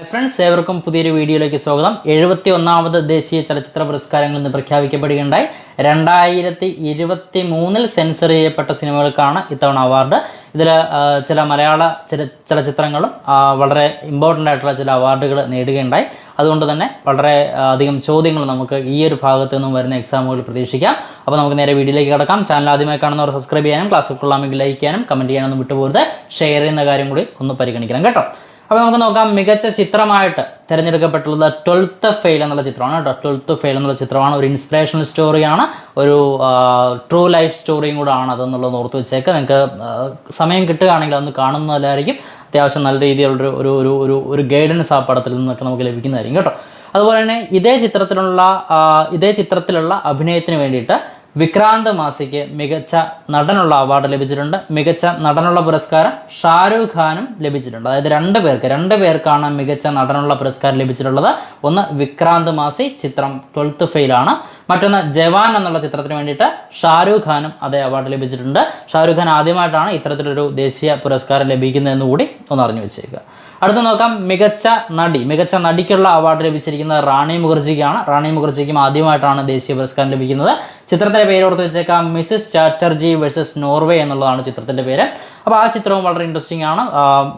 Friends ഏവർക്കും പുതിയൊരു വീഡിയോയിലേക്ക് സ്വാഗതം. എഴുപത്തി ഒന്നാമത് ദേശീയ ചലച്ചിത്ര പുരസ്കാരങ്ങൾ ഇന്ന് പ്രഖ്യാപിക്കപ്പെടുകയുണ്ടായി. രണ്ടായിരത്തി ഇരുപത്തി മൂന്നിൽ സെൻസർ ചെയ്യപ്പെട്ട സിനിമകൾക്കാണ് ഇത്തവണ അവാർഡ്. ഇതിൽ ചില മലയാള ചില ചലച്ചിത്രങ്ങളും വളരെ ഇമ്പോർട്ടന്റ് ആയിട്ടുള്ള ചില അവാർഡുകൾ നേടുകയുണ്ടായി. അതുകൊണ്ട് തന്നെ വളരെ അധികം ചോദ്യങ്ങൾ നമുക്ക് ഈ ഒരു ഭാഗത്തു നിന്നും വരുന്ന എക്സാമുകൾ പ്രതീക്ഷിക്കാം. അപ്പോൾ നമുക്ക് നേരെ വീഡിയോയിലേക്ക് കിടക്കാം. ചാനൽ ആദ്യമായി കാണുന്നവർ സബ്സ്ക്രൈബ് ചെയ്യാനും ക്ലാസ് കൊള്ളാമെങ്കിൽ ലൈക്ക് ചെയ്യാനും കമന്റ് ചെയ്യാനൊന്നും വിട്ടുപോകരുത്. ഷെയർ ചെയ്യുന്ന കാര്യം കൂടി ഒന്ന് പരിഗണിക്കണം കേട്ടോ. അപ്പോൾ നമുക്ക് നോക്കാം മികച്ച ചിത്രമായിട്ട് തിരഞ്ഞെടുക്കപ്പെട്ടുള്ളത് ട്വൽത്ത് ഫെയിൽ എന്നുള്ള ചിത്രമാണ് കേട്ടോ. ട്വൽത്ത് ഫെയിൽ എന്നുള്ള ചിത്രമാണ്. ഒരു ഇൻസ്പിറേഷണൽ സ്റ്റോറിയാണ് ഒരു ട്രൂ ലൈഫ് സ്റ്റോറിയും കൂടെ ആണ് അതെന്നുള്ളത് ഓർത്ത് വെച്ചേക്ക്. നിങ്ങൾക്ക് സമയം കിട്ടുകയാണെങ്കിൽ അതൊന്ന് കാണുന്നതിലായിരിക്കും. അത്യാവശ്യം നല്ല രീതിയിലുള്ള ഒരു ഒരു ഒരു ഒരു ഗൈഡൻസ് ആ പടത്തിൽ നിന്നൊക്കെ നമുക്ക് ലഭിക്കുന്നതായിരിക്കും കേട്ടോ. അതുപോലെ തന്നെ ഇതേ ചിത്രത്തിലുള്ള ഇതേ ചിത്രത്തിലുള്ള അഭിനയത്തിന് വേണ്ടിയിട്ട് വിക്രാന്ത് മാസിക്ക് മികച്ച നടനുള്ള അവാർഡ് ലഭിച്ചിട്ടുണ്ട്. മികച്ച നടനുള്ള പുരസ്കാരം ഷാരൂഖ് ഖാനും ലഭിച്ചിട്ടുണ്ട്. അതായത് രണ്ട് പേർക്ക് രണ്ട് പേർക്കാണ് മികച്ച നടനുള്ള പുരസ്കാരം ലഭിച്ചിട്ടുള്ളത്. ഒന്ന് വിക്രാന്ത് മാസി ചിത്രം ട്വൽത്ത് ഫെയിലാണ് മറ്റൊന്ന് ജവാൻ എന്നുള്ള ചിത്രത്തിന് വേണ്ടിയിട്ട് ഷാരൂഖ് ഖാനും അതേ അവാർഡ് ലഭിച്ചിട്ടുണ്ട്. ഷാരൂഖ് ഖാൻ ആദ്യമായിട്ടാണ് ഇത്തരത്തിലൊരു ദേശീയ പുരസ്കാരം ലഭിക്കുന്നതെന്ന് കൂടി ഒന്ന് അറിഞ്ഞു വെച്ചേക്കുക. അടുത്ത നോക്കാം. മികച്ച നടി മികച്ച നടിക്കുള്ള അവാർഡ് ലഭിച്ചിരിക്കുന്നത് റാണി മുഖർജിക്കാണ്. റാണി മുഖർജിക്കും ആദ്യമായിട്ടാണ് ദേശീയ പുരസ്കാരം ലഭിക്കുന്നത്. ചിത്രത്തിന്റെ പേര് ഓർത്ത് വെച്ചേക്കാം. മിസ്സിസ് ചാറ്റർജി വേഴ്സസ് നോർവേ എന്നുള്ളതാണ് ചിത്രത്തിന്റെ പേര്. അപ്പോൾ ആ ചിത്രവും വളരെ ഇൻട്രസ്റ്റിംഗ് ആണ്.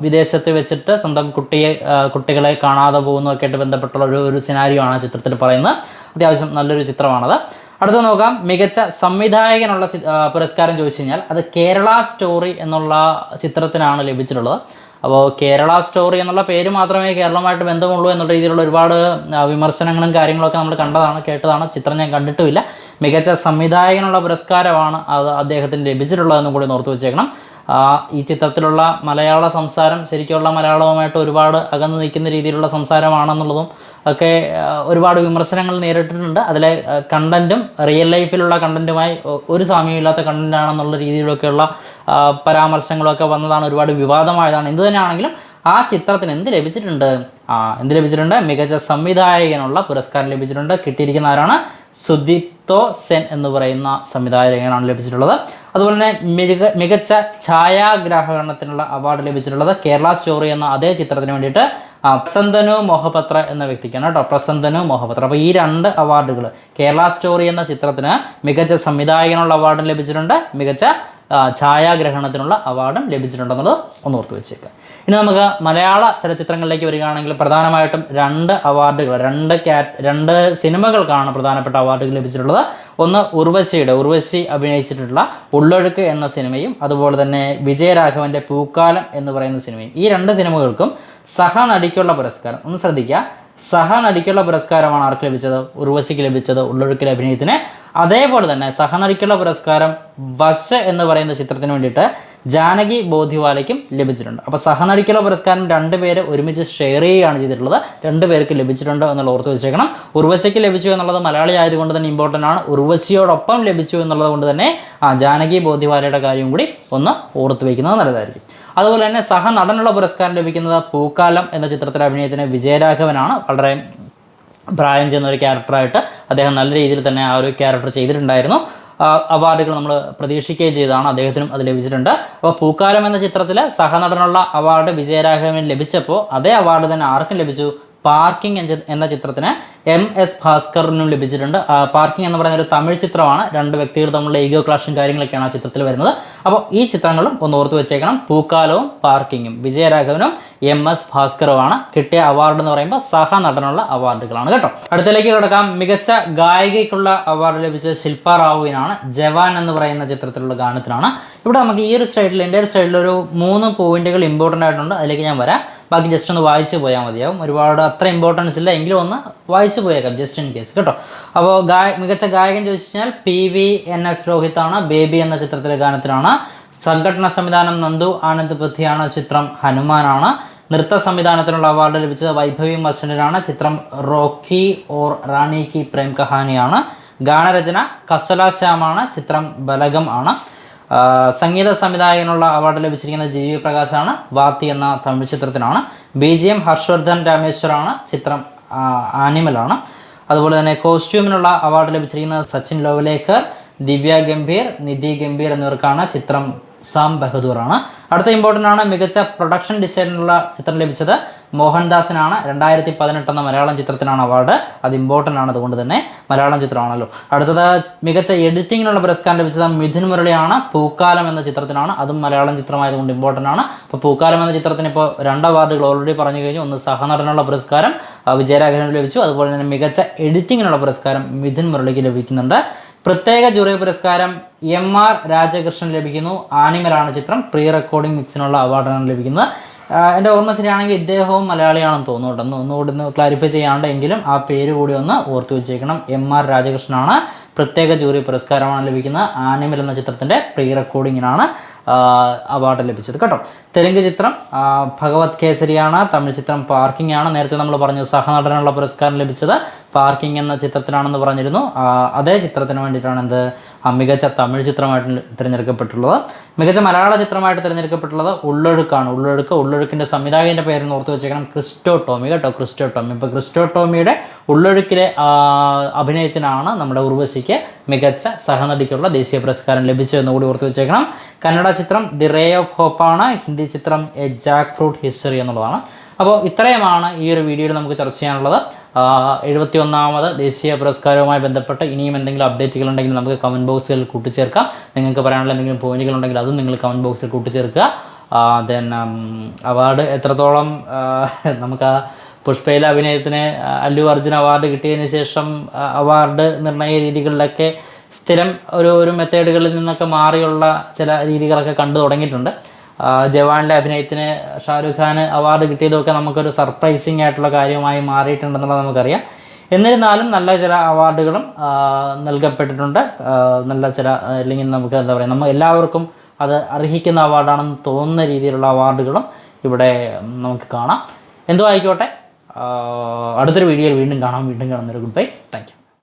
വിദേശത്ത് വെച്ചിട്ട് സ്വന്തം കുട്ടിയെ കുട്ടികളെ കാണാതെ പോകുന്നതൊക്കെ ആയിട്ട് ബന്ധപ്പെട്ടുള്ള ഒരു ഒരു സിനാരിയോ ആണ് ചിത്രത്തിൽ പറയുന്നത്. അത്യാവശ്യം നല്ലൊരു ചിത്രമാണത്. അടുത്ത നോക്കാം. മികച്ച സംവിധായകനുള്ള പുരസ്കാരം ചോദിച്ചു കഴിഞ്ഞാൽ അത് കേരള സ്റ്റോറി എന്നുള്ള ചിത്രത്തിനാണ് ലഭിച്ചിട്ടുള്ളത്. അപ്പോൾ കേരള സ്റ്റോറി എന്നുള്ള പേര് മാത്രമേ കേരളമായിട്ട് ബന്ധമുള്ളൂ എന്നുള്ള രീതിയിലുള്ള ഒരുപാട് വിമർശനങ്ങളും കാര്യങ്ങളൊക്കെ നമ്മൾ കണ്ടതാണ് കേട്ടതാണ്. ചിത്രം ഞാൻ കണ്ടിട്ടുമില്ല. മികച്ച സംവിധായകനുള്ള പുരസ്കാരമാണ് അത് അദ്ദേഹത്തിന് ലഭിച്ചിട്ടുള്ളതെന്നും കൂടി ഓർത്തു വെച്ചേക്കണം. ഈ ചിത്രത്തിലുള്ള മലയാള സംസാരം ശരിക്കുള്ള മലയാളവുമായിട്ട് ഒരുപാട് അകന്നു നിൽക്കുന്ന രീതിയിലുള്ള സംസാരമാണെന്നുള്ളതും ഒക്കെ ഒരുപാട് വിമർശനങ്ങൾ നേരിട്ടിട്ടുണ്ട്. അതിലെ കണ്ടന്റും റിയൽ ലൈഫിലുള്ള കണ്ടന്റുമായി ഒരു സാമ്യമില്ലാത്ത കണ്ടന്റാണെന്നുള്ള രീതിയിലൊക്കെയുള്ള പരാമർശങ്ങളൊക്കെ വന്നതാണ് ഒരുപാട് വിവാദമായതാണ്. എന്ത് തന്നെയാണെങ്കിലും ആ ചിത്രത്തിന് എന്ത് ലഭിച്ചിട്ടുണ്ട്? എന്ത് ലഭിച്ചിട്ടുണ്ട്? മികച്ച സംവിധായകനുള്ള പുരസ്കാരം ലഭിച്ചിട്ടുണ്ട്. കിട്ടിയിരിക്കുന്ന ആരാണ്? സുദീപ്തോ സെൻ എന്ന് പറയുന്ന സംവിധായകനാണ് ലഭിച്ചിട്ടുള്ളത്. അതുപോലെ തന്നെ മിക മികച്ച ഛായാഗ്രാഹകരണത്തിനുള്ള അവാർഡ് ലഭിച്ചിട്ടുള്ളത് കേരള സ്റ്റോറി എന്ന അതേ ചിത്രത്തിന് വേണ്ടിയിട്ട് പ്രസന്തനു മോഹപത്ര എന്ന വ്യക്തിക്കാണ് കേട്ടോ പ്രസന്തനു മോഹപത്ര. അപ്പോൾ ഈ രണ്ട് അവാർഡുകൾ കേരള സ്റ്റോറി എന്ന ചിത്രത്തിന് മികച്ച സംവിധായകനുള്ള അവാർഡും ലഭിച്ചിട്ടുണ്ട് മികച്ച ഛായാഗ്രഹണത്തിനുള്ള അവാർഡും ലഭിച്ചിട്ടുണ്ടെന്നുള്ളത് ഒന്ന് ഓർത്ത് വെച്ചേക്കുക ഇനി നമുക്ക് മലയാള ചലച്ചിത്രങ്ങളിലേക്ക് വരികയാണെങ്കിൽ പ്രധാനമായിട്ടും രണ്ട് അവാർഡുകൾ രണ്ട് രണ്ട് സിനിമകൾക്കാണ് പ്രധാനപ്പെട്ട അവാർഡുകൾ ലഭിച്ചിട്ടുള്ളത് ഒന്ന് ഉർവശിയുടെ ഉർവശി അഭിനയിച്ചിട്ടുള്ള ഉള്ളൊഴുക്ക് എന്ന സിനിമയും അതുപോലെ തന്നെ വിജയരാഘവന്റെ പൂക്കാലം എന്ന് പറയുന്ന സിനിമയും. ഈ രണ്ട് സിനിമകൾക്കും സഹനടിക്കുള്ള പുരസ്കാരം. ഒന്ന് ശ്രദ്ധിക്കുക. സഹനടിക്കുള്ള പുരസ്കാരമാണ് ആർക്ക് ലഭിച്ചത്? ഉർവശിക്ക് ലഭിച്ചത് ഉള്ളൊഴുക്കിലെ അഭിനയത്തിന് അതേപോലെ തന്നെ സഹനടിക്കുള്ള പുരസ്കാരം വശ എന്ന് പറയുന്ന ചിത്രത്തിന് വേണ്ടിയിട്ട് ജാനകി ബോധിവാലയ്ക്കും ലഭിച്ചിട്ടുണ്ട്. അപ്പോൾ സഹനടിക്കുള്ള പുരസ്കാരം രണ്ട് പേര് ഒരുമിച്ച് ഷെയർ ചെയ്യുകയാണ് ചെയ്തിട്ടുള്ളത്. രണ്ട് പേർക്ക് ലഭിച്ചിട്ടുണ്ട് എന്നുള്ള ഓർത്ത് വെച്ചേക്കണം. ഉർവശയ്ക്ക് ലഭിച്ചു എന്നുള്ളത് മലയാളി ആയതുകൊണ്ട് തന്നെ ഇമ്പോർട്ടന്റ് ആണ്. ഉർവശിയോടൊപ്പം ലഭിച്ചു എന്നുള്ളത് കൊണ്ട് തന്നെ ആ ജാനകി ബോധിവാലയുടെ കാര്യം കൂടി ഒന്ന് ഓർത്ത് വയ്ക്കുന്നത് നല്ലതായിരിക്കും. അതുപോലെ തന്നെ സഹനടനുള്ള പുരസ്കാരം ലഭിക്കുന്നത് പൂക്കാലം എന്ന ചിത്രത്തിലെ അഭിനയത്തിന് വിജയരാഘവനാണ്. വളരെ പ്രായം ചെയ്യുന്ന ഒരു ക്യാരക്ടറായിട്ട് അദ്ദേഹം നല്ല രീതിയിൽ തന്നെ ആ ഒരു ക്യാരക്ടർ ചെയ്തിട്ടുണ്ടായിരുന്നു. അവാർഡുകൾ നമ്മൾ പ്രതീക്ഷിക്കുകയും ചെയ്തതാണ്. അദ്ദേഹത്തിനും അത് ലഭിച്ചിട്ടുണ്ട്. അപ്പോൾ പൂക്കാലം എന്ന ചിത്രത്തിൽ സഹനടനുള്ള അവാർഡ് വിജയരാഘവൻ ലഭിച്ചപ്പോൾ അതേ അവാർഡ് തന്നെ ആർക്കും ലഭിച്ചു? പാർക്കിംഗ് എന്ന ചിത്രത്തിന് എം എസ് ഭാസ്കറിനും ലഭിച്ചിട്ടുണ്ട്. പാർക്കിംഗ് എന്ന് പറയുന്ന ഒരു തമിഴ് ചിത്രമാണ്. രണ്ട് വ്യക്തികൾ തമ്മിലുള്ള ഈഗോ ക്ലാഷും കാര്യങ്ങളൊക്കെയാണ് ആ ചിത്രത്തിൽ വരുന്നത്. അപ്പോൾ ഈ ചിത്രങ്ങളും ഒന്ന് ഓർത്ത് വെച്ചേക്കണം. പൂക്കാലവും പാർക്കിങ്ങും. വിജയരാഘവനും എം എസ് ഭാസ്കറുമാണ്. കിട്ടിയ അവാർഡ് എന്ന് പറയുമ്പോൾ സഹ നടനുള്ള അവാർഡുകളാണ് കേട്ടോ. അടുത്തലേക്ക് കിടക്കാം. മികച്ച ഗായികയ്ക്കുള്ള അവാർഡ് ലഭിച്ച ശില്പ റാവുവിനാണ്. ജവാൻ എന്ന് പറയുന്ന ചിത്രത്തിലുള്ള ഗാനത്തിനാണ്. ഇവിടെ നമുക്ക് ഈ ഒരു സൈഡിൽ എന്റെ ഒരു സൈഡിൽ ഒരു മൂന്ന് പോയിന്റുകൾ ഇമ്പോർട്ടന്റ് ആയിട്ടുണ്ട്. അതിലേക്ക് ഞാൻ വരാം. ബാക്കി ജസ്റ്റ് ഒന്ന് വായിച്ച് പോയാൽ മതിയാവും. ഒരുപാട് അത്ര ഇമ്പോർട്ടൻസ് ഇല്ല. എങ്കിലും ഒന്ന് വായിച്ച് പോയേക്കാം ജസ്റ്റ് ഇൻ കേസ് കേട്ടോ? അപ്പോൾ ഗായ മികച്ച ഗായകൻ ചോദിച്ചു കഴിഞ്ഞാൽ പി വി എൻ എസ് രോഹിത്താണ് ബേബി എന്ന ചിത്രത്തിലെ ഗാനത്തിനാണ്. സംഘടന സംവിധാനം നന്ദു ആനന്ദ് പൃഥ്വിയാണ് ചിത്രം ഹനുമാനാണ് നൃത്ത സംവിധാനത്തിനുള്ള അവാർഡ് ലഭിച്ചത് വൈഭവി മർച്ചന്റിനാണ് ചിത്രം റോക്കി ഓർ റാണി കി പ്രേം കഹാനിയാണ്. ഗാനരചന കസലാശ്യാമാണ് ചിത്രം ബലകം ആണ്. സംഗീത സംവിധായകനുള്ള അവാർഡ് ലഭിച്ചിരിക്കുന്ന ജി വി പ്രകാശാണ് വാത്തി എന്ന തമിഴ് ചിത്രത്തിനാണ്. ബി ജി എം ഹർഷവർദ്ധൻ രാമേശ്വറാണ് ചിത്രം ആനിമലാണ്. അതുപോലെ തന്നെ കോസ്റ്റ്യൂമിനുള്ള അവാർഡ് ലഭിച്ചിരിക്കുന്ന സച്ചിൻ ലോവലേക്കർ ദിവ്യ ഗംഭീർ നിധി ഗംഭീർ എന്നിവർക്കാണ് ചിത്രം സാം ബഹദൂർ ആണ് അടുത്ത ഇമ്പോർട്ടന്റ് ആണ് മികച്ച പ്രൊഡക്ഷൻ ഡിസൈനിനുള്ള ചിത്രം ലഭിച്ചത് മോഹൻദാസിനാണ്. രണ്ടായിരത്തി പതിനെട്ട് എന്ന മലയാളം ചിത്രത്തിനാണ് അവാർഡ് അത് ഇമ്പോർട്ടന്റ് ആണ് അതുകൊണ്ട് തന്നെ മലയാളം ചിത്രമാണല്ലോ. അടുത്തത് മികച്ച എഡിറ്റിങ്ങിനുള്ള പുരസ്കാരം ലഭിച്ചത് മിഥുൻ മുരളിയാണ്. പൂക്കാലം എന്ന ചിത്രത്തിനാണ്. അതും മലയാളം ചിത്രമായതുകൊണ്ട് ഇമ്പോർട്ടന്റ് ആണ്. അപ്പോൾ പൂക്കാലം എന്ന ചിത്രത്തിന് ഇപ്പോൾ രണ്ട് അവാർഡുകൾ ഓൾറെഡി പറഞ്ഞു കഴിഞ്ഞു. ഒന്ന് സഹനടനുള്ള പുരസ്കാരം വിജയരാഘവന് ലഭിച്ചു. അതുപോലെ തന്നെ മികച്ച എഡിറ്റിങ്ങിനുള്ള പുരസ്കാരം മിഥുൻ മുരളിക്ക് ലഭിക്കുന്നുണ്ട്. പ്രത്യേക ജൂറി പുരസ്കാരം എം ആർ രാജകൃഷ്ണൻ ലഭിക്കുന്നു. ആനിമലാണ് ചിത്രം. പ്രീ റെക്കോർഡിംഗ് മിക്സിനുള്ള അവാർഡാണ് ലഭിക്കുന്നത്. എന്റെ ഓർമ്മ ശരിയാണെങ്കിൽ ഇദ്ദേഹവും മലയാളിയാണെന്ന് തോന്നുന്നുണ്ട് ഒന്ന് ഒന്നുകൂടി ഒന്ന് ക്ലാരിഫൈ ചെയ്യാണ്ട് എങ്കിലും ആ പേര് കൂടി ഒന്ന് ഓർത്തു വെച്ചേക്കണം. എം ആർ രാജകൃഷ്ണനാണ് പ്രത്യേക ജൂറി പുരസ്കാരമാണ് ലഭിക്കുന്നത്. ആനിമൽ എന്ന ചിത്രത്തിന്റെ പ്രീ റെക്കോർഡിങ്ങിനാണ് അവാർഡ് ലഭിച്ചത്. കേട്ടോ? തെലുങ്ക് ചിത്രം ഭഗവത് കേസരിയാണ് തമിഴ് ചിത്രം പാർക്കിംഗ് ആണ്. നേരത്തെ നമ്മൾ പറഞ്ഞു സഹനടനുള്ള പുരസ്കാരം ലഭിച്ചത് പാർക്കിംഗ് എന്ന ചിത്രത്തിനാണെന്ന് പറഞ്ഞിരുന്നു. അതേ ചിത്രത്തിന് വേണ്ടിയിട്ടാണ് എന്ത് മികച്ച തമിഴ് ചിത്രമായിട്ട് തിരഞ്ഞെടുക്കപ്പെട്ടുള്ളത്. മികച്ച മലയാള ചിത്രമായിട്ട് തിരഞ്ഞെടുക്കപ്പെട്ടുള്ളത് ഉള്ളൊഴുക്കാണ്. ഉള്ളൊഴുക്ക് ഉള്ളൊഴുക്കിന്റെ സംവിധായകന്റെ പേര് ഓർത്ത് വെച്ചേക്കണം ക്രിസ്റ്റോ ടോമി കേട്ടോ ക്രിസ്റ്റോ ടോമി ഇപ്പോൾ ക്രിസ്റ്റോ ടോമിയുടെ ഉള്ളൊഴുക്കിലെ അഭിനയത്തിനാണ് നമ്മുടെ ഉർവശിക്ക് മികച്ച സഹനടിക്കുള്ള ദേശീയ പുരസ്കാരം ലഭിച്ചതെന്ന് കൂടി ഓർത്ത് വെച്ചേക്കണം. കന്നഡ ചിത്രം ദി റേ ഓഫ് ഹോപ്പാണ്. ഹിന്ദി ചിത്രം എ ജാക്ക് ഫ്രൂട്ട് ഹിസ്റ്ററി എന്നുള്ളതാണ്. അപ്പോൾ ഇത്രയുമാണ് ഈ ഒരു വീഡിയോയിൽ നമുക്ക് ചർച്ച ചെയ്യാനുള്ളത്. എഴുപത്തി ഒന്നാമത് ദേശീയ പുരസ്കാരവുമായി ബന്ധപ്പെട്ട് ഇനിയും എന്തെങ്കിലും അപ്ഡേറ്റുകൾ ഉണ്ടെങ്കിൽ നമുക്ക് കമന്റ് ബോക്സിൽ കൂട്ടിച്ചേർക്കാം. നിങ്ങൾക്ക് പറയാനുള്ള എന്തെങ്കിലും പോയിന്റുകൾ ഉണ്ടെങ്കിൽ അതും നിങ്ങൾ കമന്റ് ബോക്സിൽ കൂട്ടിച്ചേർക്കുക. ദെൻ അവാർഡ് എത്രത്തോളം നമുക്ക് ആ പുഷ്പയില അഭിനയത്തിന് അല്ലു അർജുൻ അവാർഡ് കിട്ടിയതിന് ശേഷം അവാർഡ് നിർണയ രീതികളിലൊക്കെ സ്ഥിരം ഒരു ഒരു മെത്തേഡുകളിൽ നിന്നൊക്കെ മാറിയുള്ള ചില രീതികളൊക്കെ കണ്ടു തുടങ്ങിയിട്ടുണ്ട്. ആ, ജവാനിലെ അഭിനയത്തിന് ഷാരൂഖ് ഖാന് അവാർഡ് കിട്ടിയതൊക്കെ നമുക്കൊരു സർപ്രൈസിങ് ആയിട്ടുള്ള കാര്യമായി മാറിയിട്ടുണ്ടെന്നുള്ളത് നമുക്കറിയാം. എന്നിരുന്നാലും നല്ല ചില അവാർഡുകളും നൽകപ്പെട്ടിട്ടുണ്ട്. നല്ല ചില അല്ലെങ്കിൽ നമുക്ക് എന്താ പറയുക നമ്മൾ എല്ലാവർക്കും അത് അർഹിക്കുന്ന അവാർഡാണെന്ന് തോന്നുന്ന രീതിയിലുള്ള അവാർഡുകളും ഇവിടെ നമുക്ക് കാണാം. എന്തോ ആയിക്കോട്ടെ. അടുത്തൊരു വീഡിയോയിൽ വീണ്ടും കാണാം. വീണ്ടും കാണുന്നൊരു ഗുഡ് ബൈ. താങ്ക്